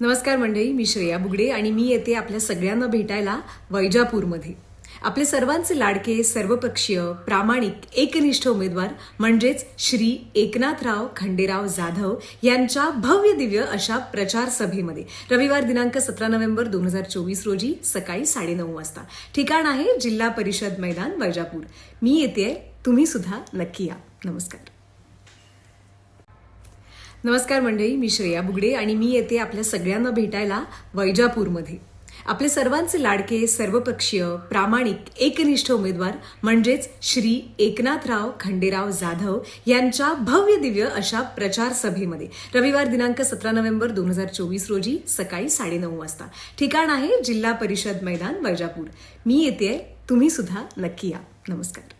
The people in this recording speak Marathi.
नमस्कार मंडळी मी श्रेया बुगडे आणि मी येते आपल्या सगळ्यांना भेटायला वैजापूरमध्ये. आपले सर्वांचे लाडके सर्वपक्षीय प्रामाणिक एकनिष्ठ उमेदवार म्हणजेच श्री एकनाथराव खंडेराव जाधव यांच्या भव्य दिव्य अशा प्रचार सभेमध्ये. रविवार दिनांक सतरा नोव्हेंबर दोन हजार चोवीस रोजी सकाळी साडेनऊ वाजता. ठिकाण आहे जिल्हा परिषद मैदान वैजापूर. मी येते तुम्ही सुद्धा नक्की या. नमस्कार. नमस्कार मंडळी मी श्रेया बुगडे आणि मी येते आपल्या सगळ्यांना भेटायला वैजापूरमध्ये. आपले सर्वांचे लाडके सर्वपक्षीय प्रामाणिक एकनिष्ठ उमेदवार म्हणजेच श्री एकनाथराव खंडेराव जाधव यांच्या भव्य दिव्य अशा प्रचार सभेमध्ये. रविवार दिनांक सतरा नोव्हेंबर दोन हजार चोवीस रोजी सकाळी साडेनऊ वाजता. ठिकाण आहे जिल्हा परिषद मैदान वैजापूर. मी येते तुम्ही सुद्धा नक्की या. नमस्कार.